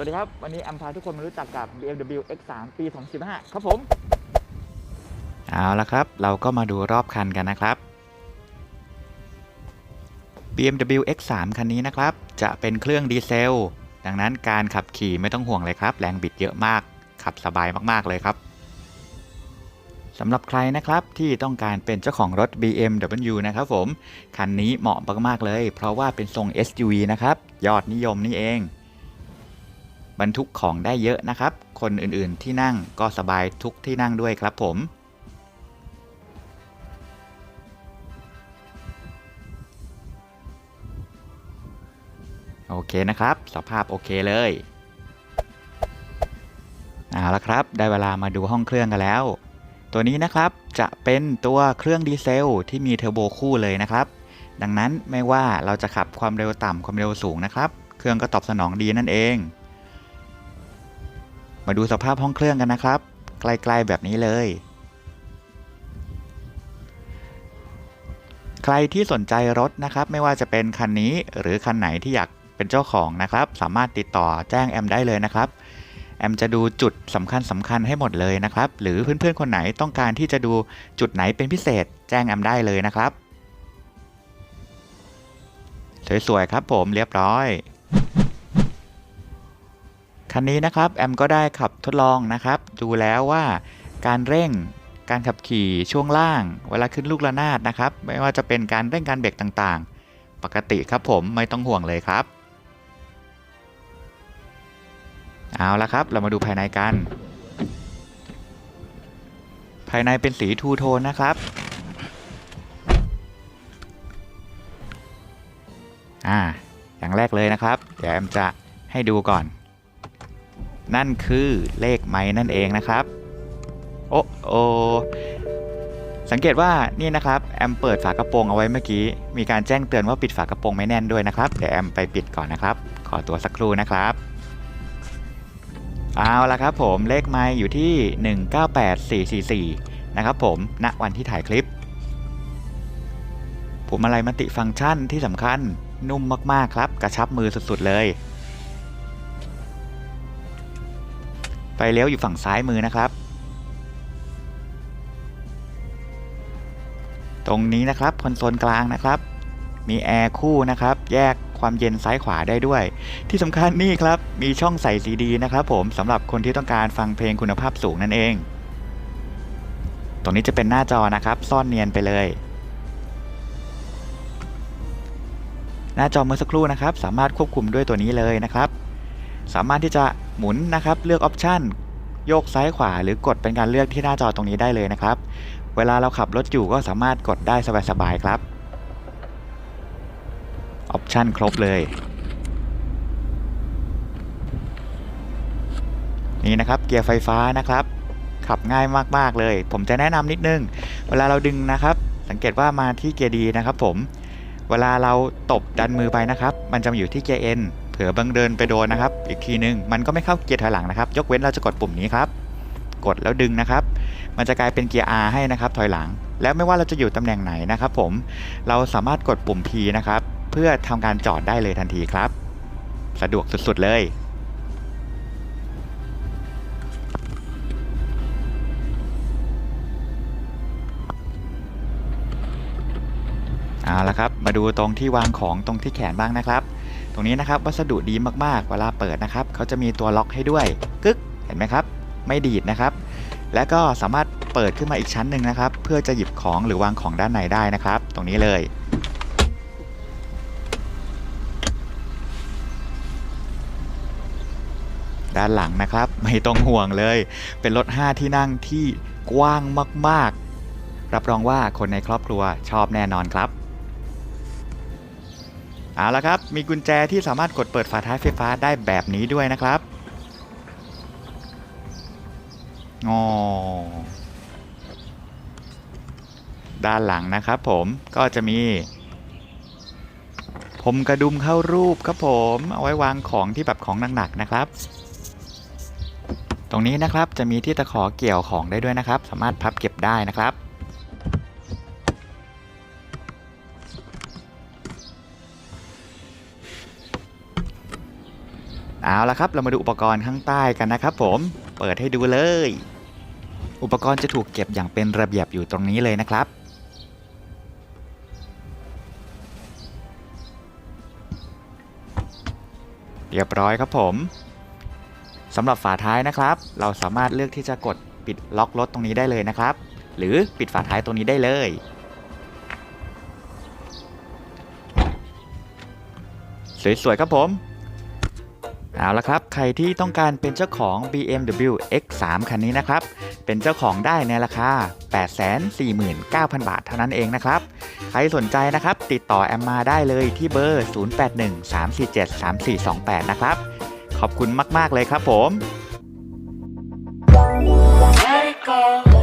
วัสดีครับ วันนี้แอมพาทุกคนมารู้จักกับ BMW X3 ปี 2015 ครับผม เอาละครับ เราก็มาดูรอบคันกันนะครับ BMW X3 คันนี้นะครับ จะเป็นเครื่องดีเซล ดังนั้นการขับขี่ไม่ต้องห่วงเลยครับ แรงบิดเยอะมาก ขับสบายมากๆเลยครับสำหรับใครนะครับที่ต้องการเป็นเจ้าของรถ BMW นะครับผม คันนี้เหมาะมากๆเลย เพราะว่าเป็นทรง SUV นะครับ ยอดนิยมนี่เอง บรรทุกของได้เยอะนะครับ คนอื่นๆที่นั่งก็สบายทุกที่นั่งด้วยครับผมโอเคนะครับ สภาพโอเคเลยเอาละครับ ได้เวลามาดูห้องเครื่องกันแล้ว ตัวนี้นะครับจะเป็นตัวเครื่องดีเซลที่มีเทอร์โบคู่เลยนะครับ ดังนั้นไม่ว่าเราจะขับความเร็วต่ำความเร็วสูงนะครับ เครื่องก็ตอบสนองดีนั่นเอง มาดูสภาพห้องเครื่องกันนะครับ ใกล้ๆแบบนี้เลย ใครที่สนใจรถนะครับ ไม่ว่าจะเป็นคันนี้หรือคันไหนที่อยากเป็นเจ้าของนะครับ สามารถติดต่อแจ้งแอมได้เลยนะครับแอมจะดูจุดสำคัญสำคัญให้หมดเลยนะครับ หรือเพื่อนๆคนไหนต้องการที่จะดูจุดไหนเป็นพิเศษ แจ้งแอมได้เลยนะครับ สวยๆครับผมเรียบร้อย คันนี้นะครับแอมก็ได้ขับทดลองนะครับ ดูแล้วว่าการเร่งการขับขี่ช่วงล่าง เวลาขึ้นลูกระนาดนะครับ ไม่ว่าจะเป็นการเร่งการเบรกต่างๆ ปกติครับผมไม่ต้องห่วงเลยครับ เอาละครับ เรามาดูภายในกัน ภายในเป็นสีทูโทนนะครับอ่าอย่างแรกเลยนะครับ เดี๋ยวแอมจะให้ดูก่อน นั่นคือเลขไม้นั่นเองนะครับ โอ้โอสังเกตว่านี่นะครับแอมเปิดฝากระโปรงเอาไว้เมื่อกี้ มีการแจ้งเตือนว่าปิดฝากระโปรงไม่แน่นด้วยนะครับเดี๋ยวแอมไปปิดก่อนนะครับ ขอตัวสักครู่นะครับเอาละครับผมเลขไม้อยู่ที่ 198444 นะครับผมณวันที่ถ่ายคลิปผมอะไรมัลติฟังก์ชันที่สำคัญนุ่มมากๆครับ กระชับมือสุดๆเลย ฟเลี้ยวอยู่ฝั่งซ้ายมือนะครับ ตรงนี้นะครับคอนโซลกลางนะครับ มีแอร์คู่นะครับ แยกความเย็นซ้ายขวาได้ด้วย ที่สำคัญนี่ครับ มีช่องใส่ซีดีนะครับผมสำหรับคนที่ต้องการฟังเพลงคุณภาพสูงนั่นเอง ตรงนี้จะเป็นหน้าจอนะครับ ซ่อนเนียนไปเลย หน้าจอเมื่อสักครู่นะครับ สามารถควบคุมด้วยตัวนี้เลยนะครับ สามารถที่จะ หมุนนะครับ เลือกออปชันโยกซ้ายขวาหรือกดเป็นการเลือกที่หน้าจอตรงนี้ได้เลยนะครับ เวลาเราขับรถอยู่ก็สามารถกดได้สบายๆครับ ออปชันครบเลย นี่นะครับเกียร์ไฟฟ้านะครับ ขับง่ายมากๆเลย ผมจะแนะนำนิดนึง เวลาเราดึงนะครับ สังเกตว่ามาที่เกียร์ดีนะครับผม เวลาเราตบดันมือไปนะครับ มันจะอยู่ที่เกียร์ N เผื่อบังเดินไปโดนนะครับ อีกทีนึงมันก็ไม่เข้าเกียร์ถอยหลังนะครับ ยกเว้นเราจะกดปุ่มนี้ครับ กดแล้วดึงนะครับ มันจะกลายเป็นเกียร์ R ให้นะครับถอยหลัง แล้วไม่ว่าเราจะอยู่ตำแหน่งไหนนะครับผม เราสามารถกดปุ่ม P นะครับ เพื่อทำการจอดได้เลยทันทีครับ สะดวกสุดๆเลยเอาละครับ มาดูตรงที่วางของตรงที่แขนบ้างนะครับ ตรงนี้นะครับวัสดุดีมากๆ เวลาเปิดนะครับเขาจะมีตัวล็อกให้ด้วยกึกเห็นไหมครับ ไม่ดีดนะครับ และก็สามารถเปิดขึ้นมาอีกชั้นหนึ่งนะครับ เพื่อจะหยิบของหรือวางของด้านในได้นะครับ ตรงนี้เลยด้านหลังนะครับ ไม่ต้องห่วงเลย เป็นรถ 5 ที่นั่งที่กว้างมาก ๆ รับรองว่าคนในครอบครัวชอบแน่นอนครับ เอาละครับ มีกุญแจที่สามารถกดเปิดฝาท้ายไฟฟ้าได้แบบนี้ด้วยนะครับงอด้านหลังนะครับผมก็จะมี ผมกระดุมเข้ารูปครับผมเอาไว้วางของที่แบบของหนักๆนะครับ ตรงนี้นะครับจะมีที่ตะขอเกี่ยวของได้ด้วยนะครับ สามารถพับเก็บได้นะครับ เอาละครับ เรามาดูอุปกรณ์ข้างใต้กันนะครับผมเปิดให้ดูเลย อุปกรณ์จะถูกเก็บอย่างเป็นระเบียบอยู่ตรงนี้เลยนะครับ เรียบร้อยครับผมสำหรับฝาท้ายนะครับ เราสามารถเลือกที่จะกดปิดล็อกรถตรงนี้ได้เลยนะครับ หรือปิดฝาท้ายตรงนี้ได้เลยสวยๆครับผม เอาละครับ ใครที่ต้องการเป็นเจ้าของ BMW X3 คันนี้นะครับ เป็นเจ้าของได้ในราคา 849,000 บาทเท่านั้นเองนะครับ ใครสนใจนะครับ ติดต่อแอมมาได้เลยที่เบอร์ 0813473428 นะครับ ขอบคุณมาก ๆ เลยครับผม Let it go.